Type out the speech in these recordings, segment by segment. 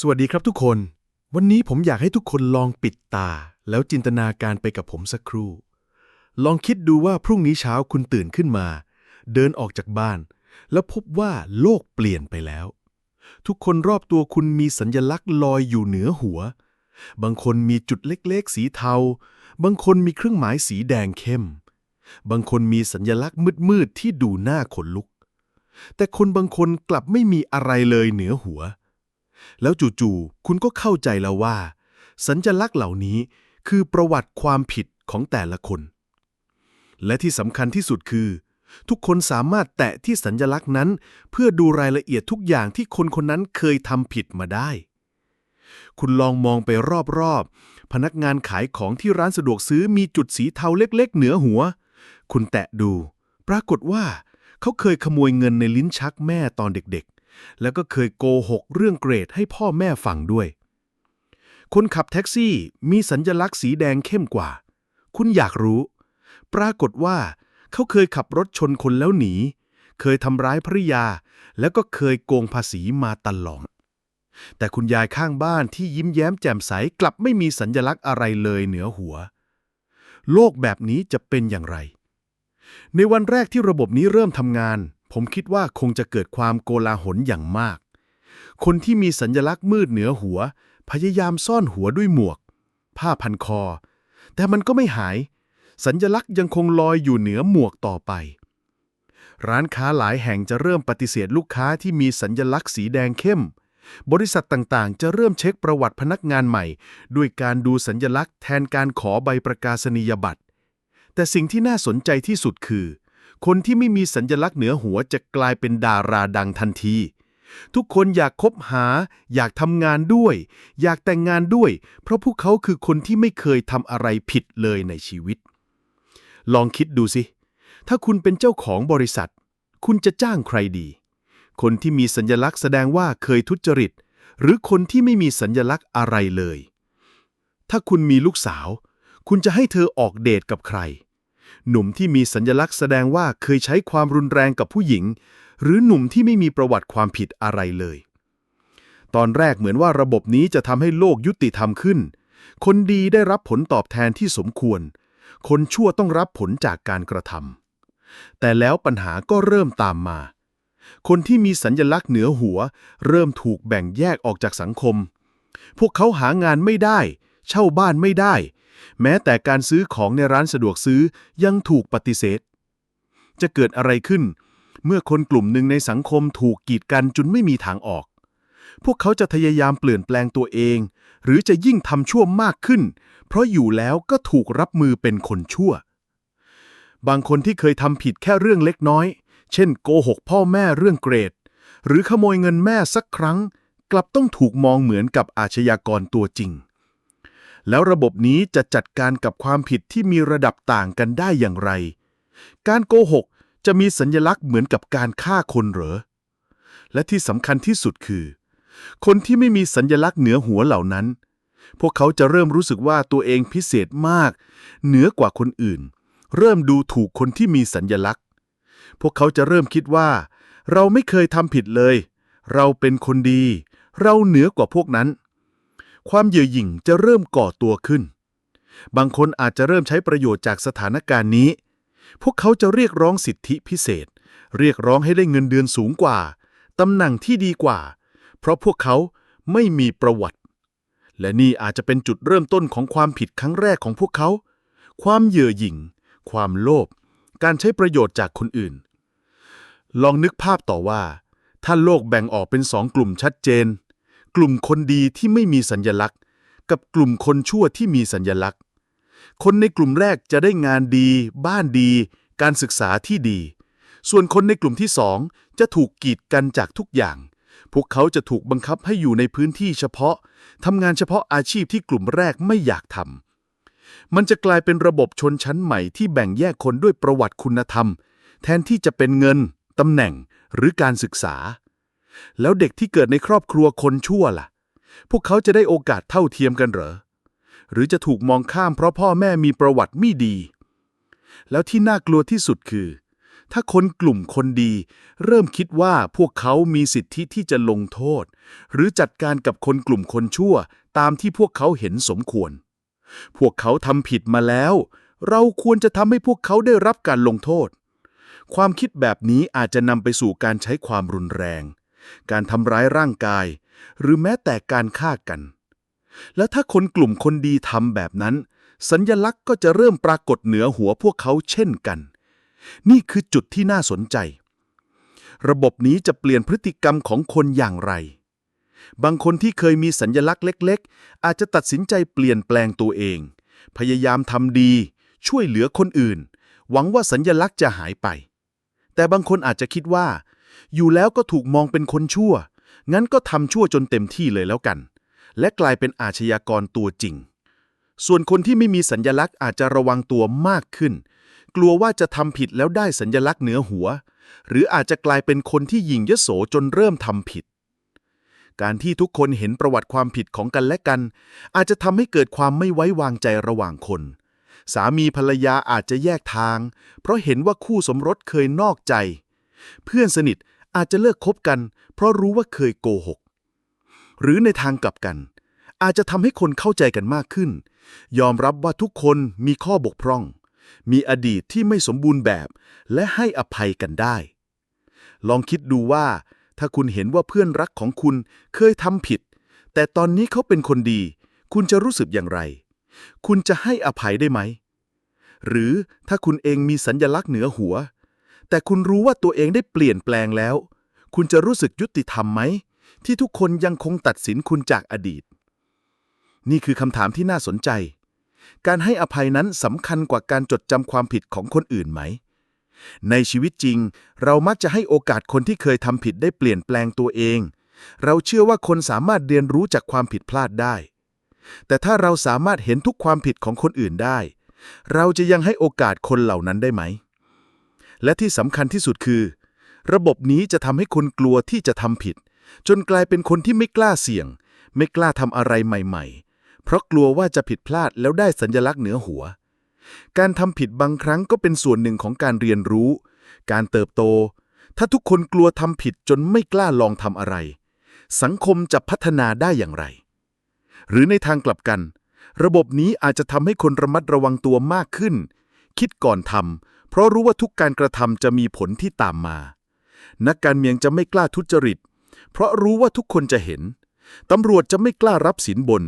สวัสดีครับทุกคน วันนี้ผมอยากให้ทุกคนลองปิดตา แล้วจินตนาการไปกับผมสักครู่ ลองคิดดูว่าพรุ่งนี้เช้าคุณตื่นขึ้นมา เดินออกจากบ้าน แล้วพบว่าโลกเปลี่ยนไปแล้ว ทุกคนรอบตัวคุณมีสัญลักษณ์ลอยอยู่เหนือหัว บางคนมีจุดเล็กๆ สีเทา บางคนมีเครื่องหมายสีแดงเข้ม บางคนมีสัญลักษณ์มืดๆที่ดูหน้าขนลุก แต่คนบางคนกลับไม่มีอะไรเลยเหนือหัว แล้วจู่ๆคุณก็เข้าใจแล้วว่า สัญลักษณ์เหล่านี้คือประวัติความผิดของแต่ละคน และที่สำคัญที่สุดคือ ทุกคนสามารถแตะที่สัญลักษณ์นั้น เพื่อดูรายละเอียดทุกอย่างที่คนคนนั้นเคยทำผิดมาได้ คุณลองมองไปรอบๆ พนักงานขายของที่ร้านสะดวกซื้อมีจุดสีเทาเล็กๆ เหนือหัว คุณแตะดู ปรากฏว่า เขาเคยขโมยเงินในลิ้นชักแม่ตอนเด็กๆ แล้วก็เคยโกหกเรื่องเกรดให้พ่อแม่ฟังด้วย คนขับแท็กซี่มีสัญญลักษณ์สีแดงเข้มกว่า คุณอยากรู้ ปรากฏว่า เขาเคยขับรถชนคนแล้วหนี เคยทำร้ายภริยา แล้วก็เคยโกงภาษีมาตลอดแต่คุณยายข้างบ้านที่ยิ้มแย้มแจ่มใสกลับไม่มีสัญญลักษณ์อะไรเลยเหนือหัว โลกแบบนี้จะเป็นอย่างไร ในวันแรกที่ระบบนี้เริ่มทำงาน ผมคิดว่าคงจะเกิดความโกลาหลอย่างมาก คนที่มีสัญญลักษณ์มืดเหนือหัว พยายามซ่อนหัวด้วยหมวก ผ้าพันคอ แต่มันก็ไม่หาย สัญญลักษณ์ยังคงลอยอยู่เหนือหมวกต่อไป ร้านค้าหลายแห่งจะเริ่มปฏิเสธลูกค้าที่มีสัญญลักษณ์สีแดงเข้ม บริษัทต่างๆ จะเริ่มเช็คประวัติพนักงานใหม่ ด้วยการดูสัญญลักษณ์แทนการขอใบประกาศนียบัตรแต่สิ่งที่น่าสนใจที่สุดคือ คนที่ไม่มีสัญญลักษณ์เหนือหัวจะกลายเป็นดาราดังทันที ทุกคนอยากคบหา อยากทำงานด้วย อยากแต่งงานด้วย เพราะพวกเขาคือคนที่ไม่เคยทำอะไรผิดเลยในชีวิต ลองคิดดูสิ ถ้าคุณเป็นเจ้าของบริษัท คุณจะจ้างใครดี คนที่มีสัญญลักษณ์แสดงว่าเคยทุจริต หรือคนที่ไม่มีสัญญลักษณ์อะไรเลย ถ้าคุณมีลูกสาว คุณจะให้เธอออกเดทกับใคร หนุ่มที่มีสัญญลักษณ์แสดงว่าเคยใช้ความรุนแรงกับผู้หญิง หรือหนุ่มที่ไม่มีประวัติความผิดอะไรเลย ตอนแรกเหมือนว่าระบบนี้จะทำให้โลกยุติธรรมขึ้น คนดีได้รับผลตอบแทนที่สมควร คนชั่วต้องรับผลจากการกระทำแต่แล้วปัญหาก็เริ่มตามมา คนที่มีสัญญลักษณ์เหนือหัว เริ่มถูกแบ่งแยกออกจากสังคม พวกเขาหางานไม่ได้ เช่าบ้านไม่ได้ แม้แต่การซื้อของในร้านสะดวกซื้อยังถูกปฏิเสธ จะเกิดอะไรขึ้น เมื่อคนกลุ่มหนึ่งในสังคมถูกกีดกันจนไม่มีทางออก พวกเขาจะพยายามเปลี่ยนแปลงตัวเอง หรือจะยิ่งทำชั่วมากขึ้น เพราะอยู่แล้วก็ถูกรับมือเป็นคนชั่ว บางคนที่เคยทำผิดแค่เรื่องเล็กน้อย เช่น โกหกพ่อแม่เรื่องเกรด หรือขโมยเงินแม่สักครั้ง กลับต้องถูกมองเหมือนกับอาชญากรตัวจริง แล้วระบบนี้จะจัดการกับความผิดที่มีระดับต่างกันได้อย่างไร การโกหกจะมีสัญลักษณ์เหมือนกับการฆ่าคนเหรอ และที่สำคัญที่สุดคือ คนที่ไม่มีสัญลักษณ์เหนือหัวเหล่านั้น พวกเขาจะเริ่มรู้สึกว่าตัวเองพิเศษมาก เหนือกว่าคนอื่น เริ่มดูถูกคนที่มีสัญญลักษณ์ พวกเขาจะเริ่มคิดว่า เราไม่เคยทำผิดเลย เราเป็นคนดี เราเหนือกว่าพวกนั้น ความเย่อหยิ่งจะเริ่มก่อตัวขึ้น บางคนอาจจะเริ่มใช้ประโยชน์จากสถานการณ์นี้ พวกเขาจะเรียกร้องสิทธิพิเศษ เรียกร้องให้ได้เงินเดือนสูงกว่าตำแหน่งที่ดีกว่า เพราะพวกเขาไม่มีประวัติ และนี่อาจจะเป็นจุดเริ่มต้นของความผิดครั้งแรกของพวกเขา ความเย่อหยิ่ง ความโลภ การใช้ประโยชน์จากคนอื่น ลองนึกภาพต่อว่า ถ้าโลกแบ่งออกเป็นสองกลุ่มชัดเจน กลุ่มคนดีที่ไม่มีสัญญลักษณ์ กับกลุ่มคนชั่วที่มีสัญญลักษณ์ คนในกลุ่มแรกจะได้งานดี บ้านดี การศึกษาที่ดี ส่วนคนในกลุ่มที่สองจะถูกกีดกันจากทุกอย่าง พวกเขาจะถูกบังคับให้อยู่ในพื้นที่เฉพาะทำงานเฉพาะอาชีพที่กลุ่มแรกไม่อยากทำมันจะกลายเป็นระบบชนชั้นใหม่ที่แบ่งแยกคนด้วยประวัติคุณธรรม แทนที่จะเป็นเงินตำแหน่งหรือการศึกษา แล้วเด็กที่เกิดในครอบครัวคนชั่วล่ะ พวกเขาจะได้โอกาสเท่าเทียมกันเหรอ หรือจะถูกมองข้ามเพราะพ่อแม่มีประวัติไม่ดี แล้วที่น่ากลัวที่สุดคือ ถ้าคนกลุ่มคนดี เริ่มคิดว่าพวกเขามีสิทธิที่จะลงโทษ หรือจัดการกับคนกลุ่มคนชั่ว ตามที่พวกเขาเห็นสมควร พวกเขาทำผิดมาแล้ว เราควรจะทำให้พวกเขาได้รับการลงโทษความคิดแบบนี้อาจจะนำไปสู่การใช้ความรุนแรง การทำร้ายร่างกาย หรือแม้แต่การฆ่ากัน แล้วถ้าคนกลุ่มคนดีทำแบบนั้น สัญญลักษณ์ก็จะเริ่มปรากฏเหนือหัวพวกเขาเช่นกัน นี่คือจุดที่น่าสนใจ ระบบนี้จะเปลี่ยนพฤติกรรมของคนอย่างไร บางคนที่เคยมีสัญญลักษณ์เล็ก ๆ อาจจะตัดสินใจเปลี่ยนแปลงตัวเอง พยายามทำดี ช่วยเหลือคนอื่น หวังว่าสัญญลักษณ์จะหายไปแต่บางคนอาจจะคิดว่า อยู่แล้วก็ถูกมองเป็นคนชั่ว งั้นก็ทำชั่วจนเต็มที่เลยแล้วกัน และกลายเป็นอาชญากรตัวจริง ส่วนคนที่ไม่มีสัญญลักษณ์อาจจะระวังตัวมากขึ้น กลัวว่าจะทำผิดแล้วได้สัญญลักษณ์เหนือหัว หรืออาจจะกลายเป็นคนที่หยิ่งยโสจนเริ่มทำผิด การที่ทุกคนเห็นประวัติความผิดของกันและกัน อาจจะทำให้เกิดความไม่ไว้วางใจระหว่างคนสามีภรรยาอาจจะแยกทาง เพราะเห็นว่าคู่สมรสเคยนอกใจ เพื่อนสนิท อาจจะเลิกคบกัน เพราะรู้ว่าเคยโกหก หรือในทางกลับกัน อาจจะทำให้คนเข้าใจกันมากขึ้น ยอมรับว่าทุกคนมีข้อบกพร่อง มีอดีตที่ไม่สมบูรณ์แบบ และให้อภัยกันได้ ลองคิดดูว่า ถ้าคุณเห็นว่าเพื่อนรักของคุณเคยทำผิด แต่ตอนนี้เขาเป็นคนดี คุณจะรู้สึกอย่างไร คุณจะให้อภัยได้ไหม หรือถ้าคุณเองมีสัญญลักษณ์เหนือหัว แต่คุณรู้ว่าตัวเองได้เปลี่ยนแปลงแล้ว คุณจะรู้สึกยุติธรรมไหม ที่ทุกคนยังคงตัดสินคุณจากอดีต นี่คือคำถามที่น่าสนใจ การให้อภัยนั้นสำคัญกว่าการจดจำความผิดของคนอื่นไหม ในชีวิตจริง เรามักจะให้โอกาสคนที่เคยทำผิดได้เปลี่ยนแปลงตัวเอง เราเชื่อว่าคนสามารถเรียนรู้จากความผิดพลาดได้ แต่ถ้าเราสามารถเห็นทุกความผิดของคนอื่นได้ เราจะยังให้โอกาสคนเหล่านั้นได้ไหม และที่สำคัญที่สุดคือ ระบบนี้จะทำให้คนกลัวที่จะทำผิด จนกลายเป็นคนที่ไม่กล้าเสี่ยง ไม่กล้าทำอะไรใหม่ ๆ เพราะกลัวว่าจะผิดพลาดแล้วได้สัญลักษณ์เหนือหัว การทำผิดบางครั้งก็เป็นส่วนหนึ่งของการเรียนรู้ การเติบโต ถ้าทุกคนกลัวทำผิดจนไม่กล้าลองทำอะไร สังคมจะพัฒนาได้อย่างไร หรือในทางกลับกัน ระบบนี้อาจจะทำให้คนระมัดระวังตัวมากขึ้น คิดก่อนทำ เพราะรู้ว่าทุกการกระทำจะมีผลที่ตามมา นักการเมืองจะไม่กล้าทุจริต เพราะรู้ว่าทุกคนจะเห็น ตำรวจจะไม่กล้ารับสินบน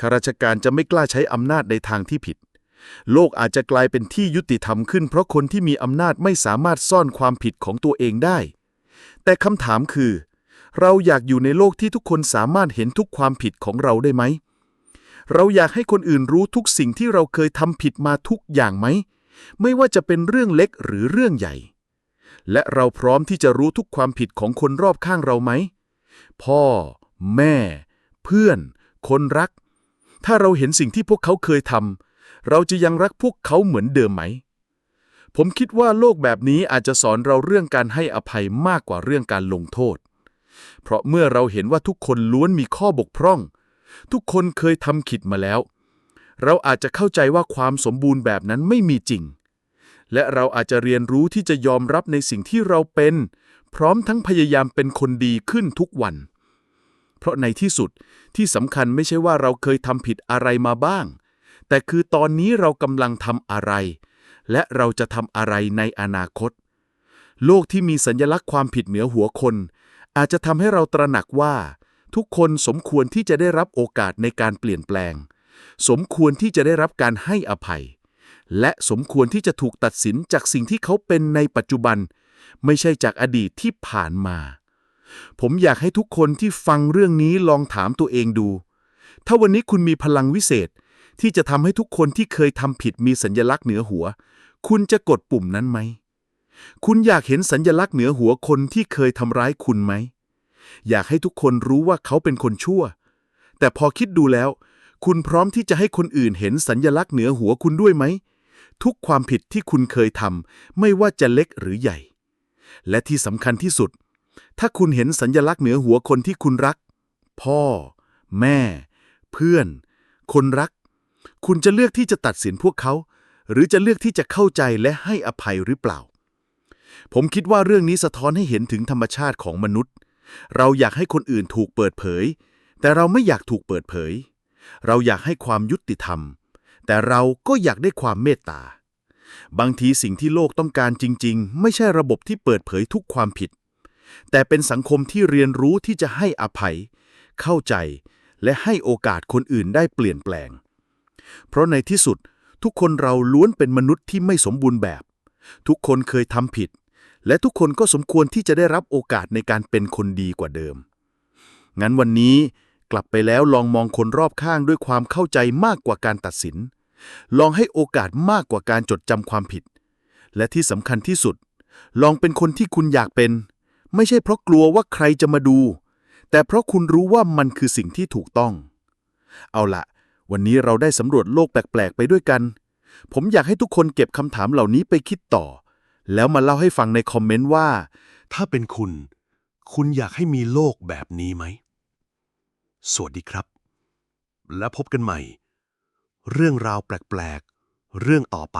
ข้าราชการจะไม่กล้าใช้อำนาจในทางที่ผิด โลกอาจจะกลายเป็นที่ยุติธรรมขึ้น เพราะคนที่มีอำนาจไม่สามารถซ่อนความผิดของตัวเองได้ แต่คำถามคือ เราอยากอยู่ในโลกที่ทุกคนสามารถเห็นทุกความผิดของเราได้ไหม เราอยากให้คนอื่นรู้ทุกสิ่งที่เราเคยทำผิดมาทุกอย่างไหม ไม่ว่าจะเป็นเรื่องเล็กหรือเรื่องใหญ่ และเราพร้อมที่จะรู้ทุกความผิดของคนรอบข้างเราไหม พ่อ แม่ เพื่อน คนรัก ถ้าเราเห็นสิ่งที่พวกเขาเคยทำเราจะยังรักพวกเขาเหมือนเดิมไหม ผมคิดว่าโลกแบบนี้อาจจะสอนเราเรื่องการให้อภัยมากกว่าเรื่องการลงโทษ เพราะเมื่อเราเห็นว่าทุกคนล้วนมีข้อบกพร่อง ทุกคนเคยทำผิดมาแล้ว เราอาจจะเข้าใจว่าความสมบูรณ์แบบนั้นไม่มีจริง และเราอาจจะเรียนรู้ที่จะยอมรับในสิ่งที่เราเป็น พร้อมทั้งพยายามเป็นคนดีขึ้นทุกวัน เพราะในที่สุดที่สำคัญไม่ใช่ว่าเราเคยทำผิดอะไรมาบ้าง แต่คือตอนนี้เรากำลังทำอะไร และเราจะทำอะไรในอนาคต โลกที่มีสัญลักษณ์ความผิดเหนือหัวคน อาจจะทำให้เราตระหนักว่า ทุกคนสมควรที่จะได้รับโอกาสในการเปลี่ยนแปลง สมควรที่จะได้รับการให้อภัย และสมควรที่จะถูกตัดสินจากสิ่งที่เขาเป็นในปัจจุบัน ไม่ใช่จากอดีตที่ผ่านมา ผมอยากให้ทุกคนที่ฟังเรื่องนี้ลองถามตัวเองดู ถ้าวันนี้คุณมีพลังวิเศษ ที่จะทำให้ทุกคนที่เคยทำผิดมีสัญลักษณ์เหนือหัว คุณจะกดปุ่มนั้นไหม คุณอยากเห็นสัญลักษณ์เหนือหัวคนที่เคยทำร้ายคุณไหมอยากให้ทุกคนรู้ว่าเขาเป็นคนชั่ว แต่พอคิดดูแล้ว คุณพร้อมที่จะให้คนอื่นเห็นสัญลักษณ์เหนือหัวคุณด้วยไหม ทุกความผิดที่คุณเคยทำไม่ว่าจะเล็กหรือใหญ่ และที่สำคัญที่สุด ถ้าคุณเห็นสัญลักษณ์เหนือหัวคนที่คุณรัก พ่อ แม่ เพื่อน คนรัก คุณจะเลือกที่จะตัดสินพวกเขา หรือจะเลือกที่จะเข้าใจและให้อภัยหรือเปล่า ผมคิดว่าเรื่องนี้สะท้อนให้เห็นถึงธรรมชาติของมนุษย์ เราอยากให้คนอื่นถูกเปิดเผย แต่เราไม่อยากถูกเปิดเผย เราอยากให้ความยุติธรรม แต่เราก็อยากได้ความเมตตา บางทีสิ่งที่โลกต้องการจริง ๆ ไม่ใช่ระบบที่เปิดเผยทุกความผิด แต่เป็นสังคมที่เรียนรู้ที่จะให้อภัย เข้าใจ และให้โอกาสคนอื่นได้เปลี่ยนแปลง เพราะในที่สุดทุกคนเราล้วนเป็นมนุษย์ที่ไม่สมบูรณ์แบบ ทุกคนเคยทำผิด และทุกคนก็สมควรที่จะได้รับโอกาสในการเป็นคนดีกว่าเดิม งั้นวันนี้ กลับไปแล้วลองมองคนรอบข้างด้วยความเข้าใจมากกว่าการตัดสิน ลองให้โอกาสมากกว่าการจดจำความผิด และที่สำคัญที่สุด ลองเป็นคนที่คุณอยากเป็น ไม่ใช่เพราะกลัวว่าใครจะมาดู แต่เพราะคุณรู้ว่ามันคือสิ่งที่ถูกต้อง เอาละวันนี้เราได้สำรวจโลกแปลก ๆ ไปด้วยกัน ผมอยากให้ทุกคนเก็บคำถามเหล่านี้ไปคิดต่อ แล้วมาเล่าให้ฟังในคอมเมนต์ว่า ถ้าเป็นคุณ คุณอยากให้มีโลกแบบนี้ไหม สวัสดีครับ และพบกันใหม่ เรื่องราวแปลก ๆ เรื่องต่อไป